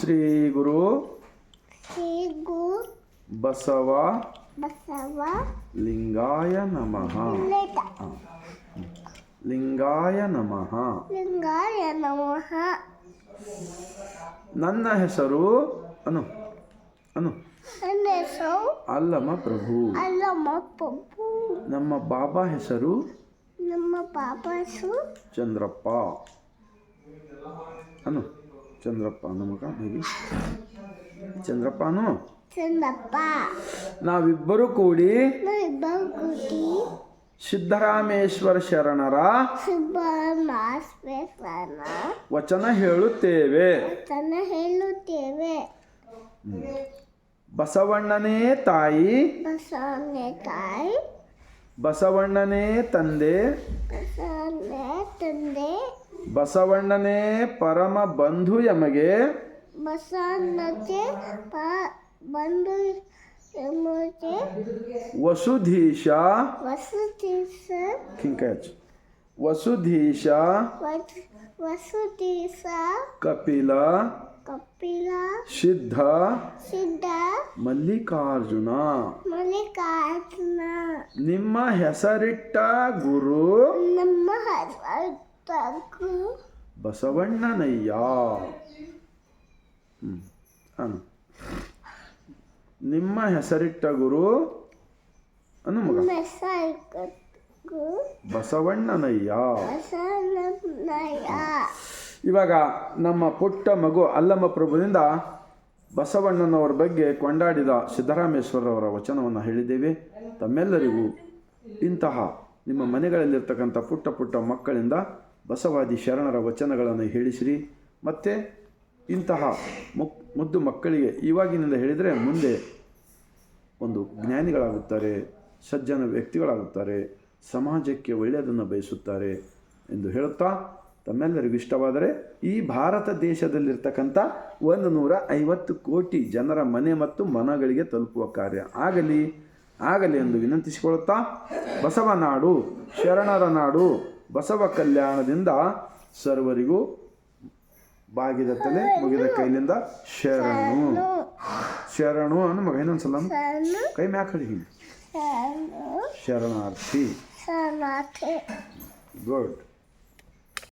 ಶ್ರೀ ಗುರು ಶ್ರೀ ಗು ಬಸವ ಬಸವ ಲಿಂಗಾಯ ನಮಃ. ಲಿಂಗಾಯ ನಮಃ. ಲಿಂಗಾಯ ನಮಃ. ನನ್ನ ಹೆಸರು ಅನು ಅನು. ನನ್ನ ಹೆಸರು ಅಲ್ಲಮ ಪ್ರಭು. ಅಲ್ಲಮ್ಮ ಪಪ್ಪು ನಮ್ಮ ಬಾಬಾ ಹೆಸರು ನಮ್ಮ ಬಾಬಾ ಹೆಸರು ಚಂದ್ರಪ್ಪ. ಅನು. ಚಂದ್ರಪ್ಪ ಅನ್ನೋ ಮಗ ಬೇಬಿ ಚಂದ್ರಪ್ಪ ನಾವಿಬ್ಬರು ಕೂಡಿ ನಾವಿಬ್ಬರು ಕೂಡಿ ಸಿದ್ದರಾಮೇಶ್ವರ ಶರಣರ ವಚನ ಹೇಳುತ್ತೇವೆ. ವಚನ ಹೇಳುತ್ತೇವೆ. ಬಸವಣ್ಣನೇ ತಾಯಿ ಬಸವಣ್ಣನೇ ತಾಯಿ ಬಸವಣ್ಣನೇ ತಂದೆ ಬಸವನೆ ತಂದೆ ಬಸವಣ್ಣನೇ ಪರಮ ಬಂಧು ಎಮಗೆ ಬಸವಣ್ಣಕ್ಕೆ ಪ ಯಮಗೆ. ವಸುಧೀಶ. ವಸುಧೀಶ. ವಸುಧೀಶ. ಕಿಂಕಚ್ ವಸುಧೀಶ. ವಸುಧೀಶ ಕಪಿಲ. ಕಪಿಲ. ಸಿದ್ಧ. ಸಿದ್ಧ. ಮಲ್ಲಿಕಾರ್ಜುನ. ಮಲ್ಲಿಕಾರ್ಜುನ. ನಿಮ್ಮ ಹೆಸರಿಟ್ಟ ಗುರು. ನಮ್ಮ ಹರಟು ಬಸವಣ್ಣನಯ್ಯ. ಹ್ಮ್. ಅನು. ನಿಮ್ಮ ಹೆಸರಿಟ್ಟ ಗುರು? ಅನು ಮಗ. ಬಸವಣ್ಣನಯ್ಯ. ಇವಾಗ ನಮ್ಮ ಪುಟ್ಟ ಮಗು ಅಲ್ಲಮ್ಮ ಪ್ರಭುವಿನಿಂದ ಬಸವಣ್ಣನವರ ಬಗ್ಗೆ ಕೊಂಡಾಡಿದ ಸಿದ್ದರಾಮೇಶ್ವರವರ ವಚನವನ್ನು ಹೇಳಿದ್ದೇವೆ. ತಮ್ಮೆಲ್ಲರಿಗೂ ಇಂತಹ ನಿಮ್ಮ ಮನೆಗಳಲ್ಲಿರ್ತಕ್ಕಂಥ ಪುಟ್ಟ ಪುಟ್ಟ ಮಕ್ಕಳಿಂದ ಬಸವಾದಿ ಶರಣರ ವಚನಗಳನ್ನು ಹೇಳಿಸಿರಿ. ಮತ್ತು ಇಂತಹ ಮುಕ್, ಮುದ್ದು ಮಕ್ಕಳಿಗೆ ಇವಾಗಿನಿಂದ ಹೇಳಿದರೆ ಮುಂದೆ ಒಂದು ಜ್ಞಾನಿಗಳಾಗುತ್ತಾರೆ, ಸಜ್ಜನ ವ್ಯಕ್ತಿಗಳಾಗುತ್ತಾರೆ, ಸಮಾಜಕ್ಕೆ ಒಳ್ಳೆಯದನ್ನು ಬಯಸುತ್ತಾರೆ ಎಂದು ಹೇಳುತ್ತಾ ತಮ್ಮೆಲ್ಲರಿಗೂ ಇಷ್ಟವಾದರೆ ಈ ಭಾರತ ದೇಶದಲ್ಲಿರ್ತಕ್ಕಂಥ ಒಂದು ನೂರ ಐವತ್ತು ಕೋಟಿ ಜನರ ಮನೆ ಮತ್ತು ಮನಗಳಿಗೆ ತಲುಪುವ ಕಾರ್ಯ. ಆಗಲಿ ಆಗಲಿ ಎಂದು ವಿನಂತಿಸಿಕೊಳ್ಳುತ್ತಾ ಬಸವನಾಡು ಶರಣರ ನಾಡು ಬಸವ ಕಲ್ಯಾಣದಿಂದ ಸರ್ವರಿಗೂ ಬಾಗಿದ ತಲೆ ಮುಗಿದ ಕೈಲಿಂದ ಶರಣು. ಶರಣು. ಅನ್ನು ಮಗ ಇನ್ನೊಂದ್ಸಲ ಸಲ ಕೈ ಮ್ಯಾಕ್ ಹಿಂಗೆ. ಶರಣಾರ್ಥಿ. ಗುಡ್.